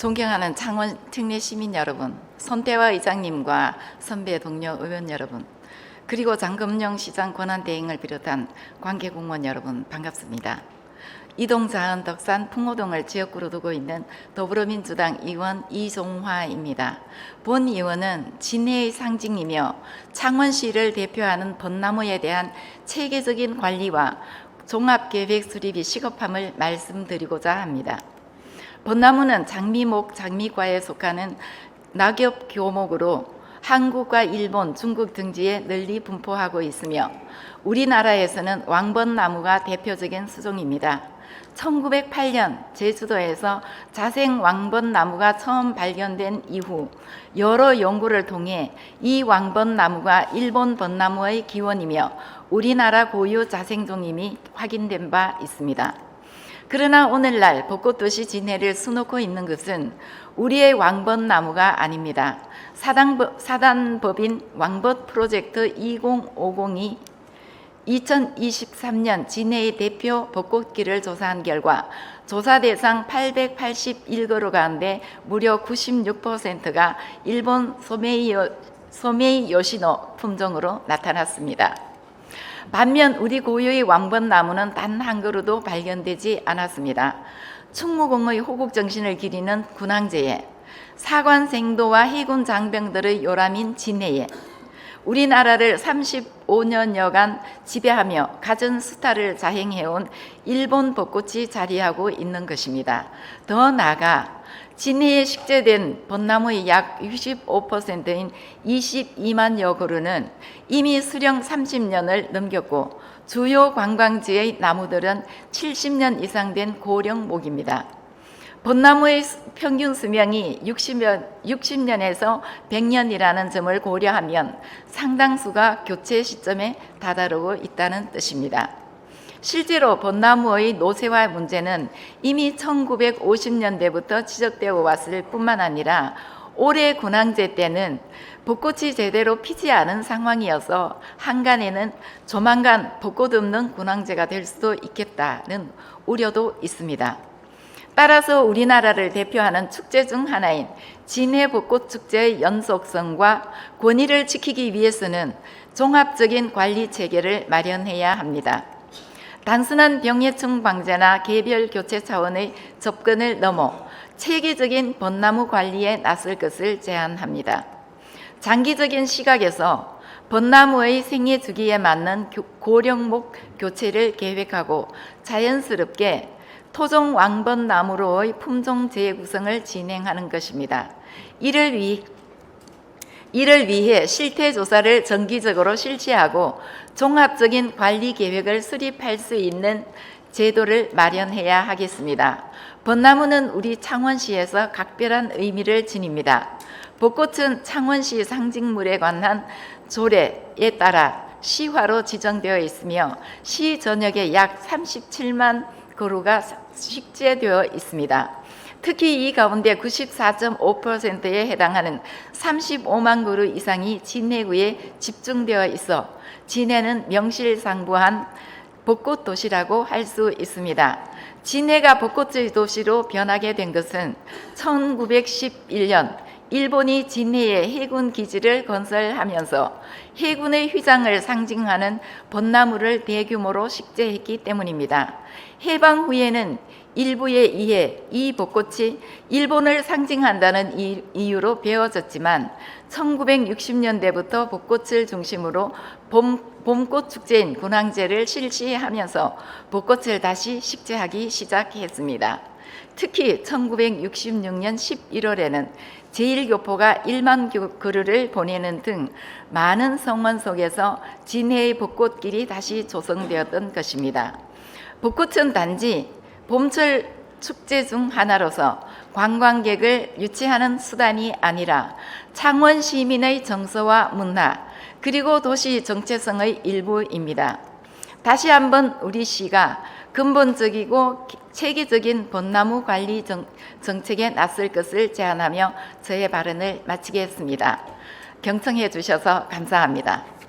존경하는 창원 특례 시민 여러분, 손태화 의장님과 선배 동료 의원 여러분, 그리고 장금영 시장 권한대행을 비롯한 관계공무원 여러분 반갑습니다. 이동자은 덕산 풍호동을 지역구로 두고 있는 더불어민주당 의원 이종화입니다. 본 의원은 진해의 상징이며 창원시를 대표하는 벚나무에 대한 체계적인 관리와 종합계획 수립이 시급함을 말씀드리고자 합니다. 벚나무는 장미목 장미과에 속하는 낙엽 교목으로 한국과 일본, 중국 등지에 널리 분포하고 있으며 우리나라에서는 왕벚나무가 대표적인 수종입니다. 1908년 제주도에서 자생 왕벚나무가 처음 발견된 이후 여러 연구를 통해 이 왕벚나무가 일본 벚나무의 기원이며 우리나라 고유 자생종임이 확인된 바 있습니다. 그러나 오늘날 벚꽃도시 진해를 수놓고 있는 것은 우리의 왕벚나무가 아닙니다. 사단법, 사단법인 왕벚 프로젝트 2050이 2023년 진해의 대표 벚꽃길을 조사한 결과 조사 대상 881그루 가운데 무려 96%가 일본 소메이요, 소메이 요시노 품종으로 나타났습니다. 반면 우리 고유의 왕벚나무는 단 한 그루도 발견되지 않았습니다. 충무공의 호국 정신을 기리는 군항제에 사관 생도와 해군 장병들의 요람인 진해에 우리나라를 35년여간 지배하며 가전 스타를 자행해온 일본 벚꽃이 자리하고 있는 것입니다. 더 나아가 진해에 식재된 벚나무의 약 65%인 22만여 그루는 이미 수령 30년을 넘겼고 주요 관광지의 나무들은 70년 이상 된 고령목입니다. 벚나무의 평균 수명이 60년, 60년에서 100년이라는 점을 고려하면 상당수가 교체 시점에 다다르고 있다는 뜻입니다. 실제로 벚나무의 노쇠화 문제는 이미 1950년대부터 지적되어 왔을 뿐만 아니라 올해 군항제 때는 벚꽃이 제대로 피지 않은 상황이어서 한간에는 조만간 벚꽃 없는 군항제가 될 수도 있겠다는 우려도 있습니다. 따라서 우리나라를 대표하는 축제 중 하나인 진해 벚꽃 축제의 연속성과 권위를 지키기 위해서는 종합적인 관리 체계를 마련해야 합니다. 단순한 병해충 방제나 개별 교체 차원의 접근을 넘어 체계적인 벚나무 관리에 나설 것을 제안합니다. 장기적인 시각에서 벚나무의 생애 주기에 맞는 고령목 교체를 계획하고 자연스럽게 토종 왕벚나무로의 품종 재구성을 진행하는 것입니다. 이를 위 이를 위해 실태 조사를 정기적으로 실시하고 종합적인 관리 계획을 수립할 수 있는 제도를 마련해야 하겠습니다. 벚나무는 우리 창원시에서 각별한 의미를 지닙니다. 벚꽃은 창원시 상징물에 관한 조례에 따라 시화로 지정되어 있으며 시 전역에 약 37만 그루가 식재되어 있습니다. 특히 이 가운데 94.5%에 해당하는 35만 그루 이상이 진해구에 집중되어 있어 진해는 명실상부한 벚꽃 도시라고 할 수 있습니다. 진해가 벚꽃의 도시로 변하게 된 것은 1911년 일본이 진해에 해군 기지를 건설하면서 해군의 휘장을 상징하는 벚나무를 대규모로 식재했기 때문입니다. 해방 후에는 일부에 의해 이 벚꽃이 일본을 상징한다는 이유로 배워졌지만 1960년대부터 벚꽃을 중심으로 봄, 봄꽃 축제인 군항제를 실시하면서 벚꽃을 다시 식재하기 시작했습니다. 특히 1966년 11월에는 제1교포가 1만 그루를 보내는 등 많은 성원 속에서 진해의 벚꽃길이 다시 조성되었던 것입니다. 벚꽃은 단지 봄철 축제 중 하나로서 관광객을 유치하는 수단이 아니라 창원 시민의 정서와 문화 그리고 도시 정체성의 일부입니다. 다시 한번 우리 시가 근본적이고 체계적인 벚나무 관리 정, 정책에 나설 것을 제안하며 저의 발언을 마치겠습니다. 경청해 주셔서 감사합니다.